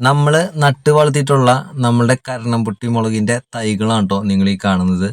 നമ്മൾ നട്ട് വളർത്തിയിട്ടുള്ള നമ്മളുടെ കരണംപൊട്ടി മുളകിന്റെ തൈകളാണ് കേട്ടോ നിങ്ങൾ ഈ കാണുന്നത്.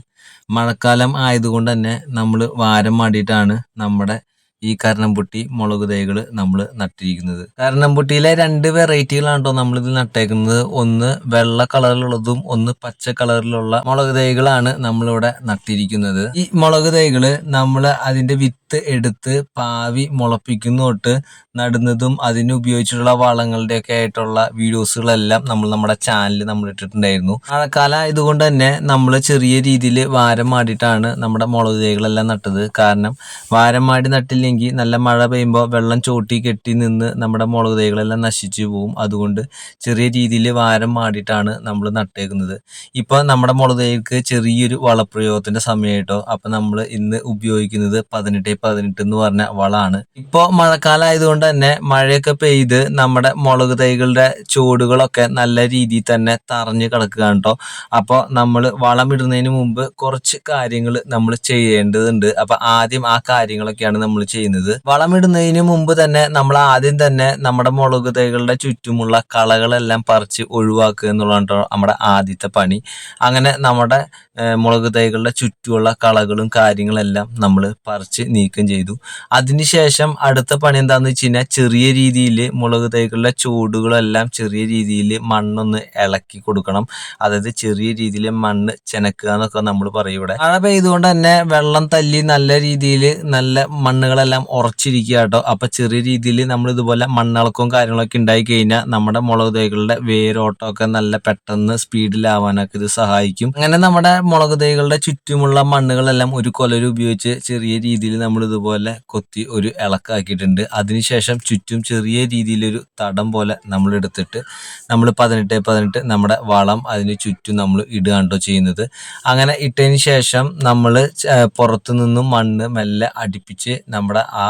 മഴക്കാലം ആയതുകൊണ്ട് തന്നെ നമ്മൾ വാരം മാടിയിട്ടാണ് നമ്മുടെ ഈ കരണംപൊട്ടി മുളക് തൈകൾ നമ്മൾ നട്ടിരിക്കുന്നത്. കരണംപൊട്ടിയിലെ രണ്ട് വെറൈറ്റികളാണ് കേട്ടോ നമ്മളിതിൽ നട്ടേക്കുന്നത്. ഒന്ന് വെള്ള കളറിലുള്ളതും ഒന്ന് പച്ച കളറിലുള്ള മുളക് തൈകളാണ് നമ്മളിവിടെ നട്ടിരിക്കുന്നത്. ഈ മുളക് തൈകൾ നമ്മൾ അതിന്റെ വിത്ത് എടുത്ത് പാവി മുളപ്പിക്കുന്ന തൊട്ട് നടുന്നതും അതിന് ഉപയോഗിച്ചിട്ടുള്ള വളങ്ങളുടെയൊക്കെ ആയിട്ടുള്ള വീഡിയോസുകളെല്ലാം നമ്മൾ നമ്മുടെ ചാനലിൽ നമ്മൾ ഇട്ടിട്ടുണ്ടായിരുന്നു. മഴക്കാലം ആയതുകൊണ്ട് തന്നെ നമ്മൾ ചെറിയ രീതിയിൽ വാരം മാടിയിട്ടാണ് നമ്മുടെ മുളക് തൈകളെല്ലാം നട്ടത്. കാരണം വാരം മാടി നട്ടില്ലെങ്കിൽ നല്ല മഴ പെയ്യുമ്പോൾ വെള്ളം ചോട്ടി കെട്ടി നിന്ന് നമ്മുടെ മുളക് തൈകളെല്ലാം നശിച്ചു പോകും അതുകൊണ്ട് ചെറിയ രീതിയിൽ വാരം മാടിയിട്ടാണ് നമ്മൾ നട്ടേക്കുന്നത്. ഇപ്പോൾ നമ്മുടെ മുളക് തൈക്ക് ചെറിയൊരു വളപ്രയോഗത്തിന്റെ സമയമായിട്ടോ അപ്പോൾ നമ്മൾ ഇന്ന് ഉപയോഗിക്കുന്നത് പതിനെട്ട് പതിനെട്ട് എന്ന് പറഞ്ഞ വളമാണ് ഇപ്പോൾ മഴക്കാലം ആയതുകൊണ്ട് തന്നെ മഴയൊക്കെ പെയ്ത് നമ്മുടെ മുളക് തൈകളുടെ ചുവടുകളൊക്കെ നല്ല രീതിയിൽ തന്നെ തറഞ്ഞു കിടക്കുകയാണ് കേട്ടോ അപ്പോൾ നമ്മൾ വളമിടുന്നതിന് മുമ്പ് കുറച്ച് കാര്യങ്ങൾ നമ്മൾ ചെയ്യേണ്ടതുണ്ട്. അപ്പോൾ ആദ്യം ആ കാര്യങ്ങളൊക്കെയാണ് നമ്മൾ ചെയ്യുന്നത്. വളമിടുന്നതിന് മുമ്പ് തന്നെ നമ്മൾ ആദ്യം തന്നെ നമ്മുടെ മുളക് തൈകളുടെ ചുറ്റുമുള്ള കളകളെല്ലാം പറിച്ച് ഒഴിവാക്കുക എന്നുള്ളതാണ് നമ്മുടെ ആദ്യത്തെ പണി. അങ്ങനെ നമ്മുടെ മുളക് തൈകളുടെ ചുറ്റുമുള്ള കളകളും കാര്യങ്ങളെല്ലാം നമ്മൾ പറിച്ച് നീക്കം ചെയ്തു. അതിനുശേഷം അടുത്ത പണി എന്താണെന്ന് വെച്ച് കഴിഞ്ഞാൽ ചെറിയ രീതിയിൽ മുളക് തൈകളുടെ ചൂടുകളെല്ലാം ചെറിയ രീതിയിൽ മണ്ണൊന്ന് ഇളക്കി കൊടുക്കണം. അതായത് ചെറിയ രീതിയിൽ മണ്ണ് ചെനക്കുക എന്നൊക്കെ നമ്മൾ പറയും ഇവിടെ. മഴ പെയ്തുകൊണ്ട് തന്നെ വെള്ളം തല്ലി നല്ല രീതിയിൽ നല്ല മണ്ണുകളെല്ലാം ഉറച്ചിരിക്കുക കേട്ടോ. അപ്പൊ ചെറിയ രീതിയിൽ നമ്മൾ ഇതുപോലെ മണ്ണിളക്കവും കാര്യങ്ങളൊക്കെ ഉണ്ടായി കഴിഞ്ഞാൽ നമ്മുടെ മുളക് തൈകളുടെ വേരോട്ടമൊക്കെ നല്ല പെട്ടെന്ന് സ്പീഡിലാവാനൊക്കെ ഇത് സഹായിക്കും. അങ്ങനെ നമ്മുടെ മുളക് തൈകളുടെ ചുറ്റുമുള്ള മണ്ണുകളെല്ലാം ഒരു കൊലര് ഉപയോഗിച്ച് ചെറിയ രീതിയിൽ നമ്മൾ ഇതുപോലെ കൊത്തി ഒരു ഇളക്കാക്കിയിട്ടുണ്ട്. അതിനുശേഷം ചുറ്റും ചെറിയ രീതിയിലൊരു തടം പോലെ നമ്മൾ എടുത്തിട്ട് നമ്മൾ പതിനെട്ട് പതിനെട്ട് നമ്മുടെ വളം അതിന് ചുറ്റും നമ്മൾ ഇടുകയാണ്ടോ ചെയ്യുന്നത്. അങ്ങനെ ഇട്ടതിന് ശേഷം നമ്മൾ പുറത്തു നിന്നും മണ്ണ് മെല്ലെ അടുപ്പിച്ച് നമ്മുടെ ആ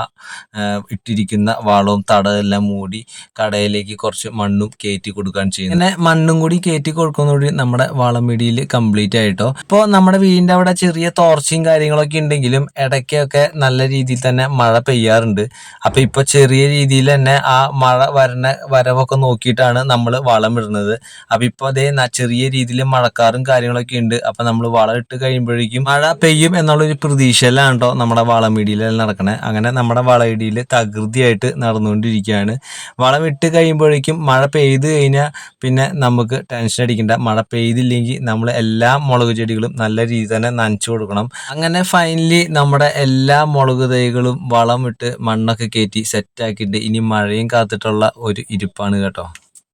ഇട്ടിരിക്കുന്ന വളവും തടമെല്ലാം മൂടി കടയിലേക്ക് കുറച്ച് മണ്ണും കയറ്റി കൊടുക്കാൻ ചെയ്യുന്നത്. പിന്നെ മണ്ണും കൂടി കയറ്റി കൊടുക്കുന്നതോടെ നമ്മുടെ വളമിടിയിൽ കംപ്ലീറ്റ് ആയിട്ടോ. ഇപ്പോൾ നമ്മുടെ വീടിന്റെ അവിടെ ചെറിയ തോർച്ചയും കാര്യങ്ങളൊക്കെ ഉണ്ടെങ്കിലും ഇടയ്ക്കൊക്കെ നല്ല രീതിയിൽ തന്നെ മഴ പെയ്യാറുണ്ട്. അപ്പോൾ ഇപ്പോൾ ചെറിയ രീതിയിൽ തന്നെ ആ മഴ വരണ വരവൊക്കെ നോക്കിയിട്ടാണ് നമ്മൾ വളം ഇടുന്നത്. അപ്പോൾ ഇപ്പോൾ അതേ ചെറിയ രീതിയിൽ മഴക്കാറും കാര്യങ്ങളൊക്കെ ഉണ്ട്. അപ്പോൾ നമ്മൾ വളം ഇട്ട് കഴിയുമ്പോഴേക്കും മഴ പെയ്യും എന്നുള്ളൊരു പ്രതീക്ഷയിലാണ് കേട്ടോ നമ്മുടെ വളമിടിയിലെല്ലാം നടക്കണേ. അങ്ങനെ നമ്മുടെ വളയിടിയിൽ തകൃതിയായിട്ട് നടന്നുകൊണ്ടിരിക്കുകയാണ്. വളം ഇട്ട് കഴിയുമ്പോഴേക്കും മഴ പെയ്ത് കഴിഞ്ഞാൽ പിന്നെ നമുക്ക് ടെൻഷൻ അടിക്കണ്ട. മഴ പെയ്തില്ലെങ്കിൽ നമ്മൾ എല്ലാ മുളക് ചെടികളും നല്ല രീതിയിൽ തന്നെ നനച്ചു കൊടുക്കണം. അങ്ങനെ ഫൈനലി നമ്മുടെ എല്ലാ മുളക് തൈകളും വളം ഇട്ട് മണ്ണൊക്കെ കയറ്റി സെറ്റാക്കിയിട്ട് ഇനി മഴയും കാത്തിട്ടുള്ള ഒരു ഇരിപ്പാണ് കേട്ടോ.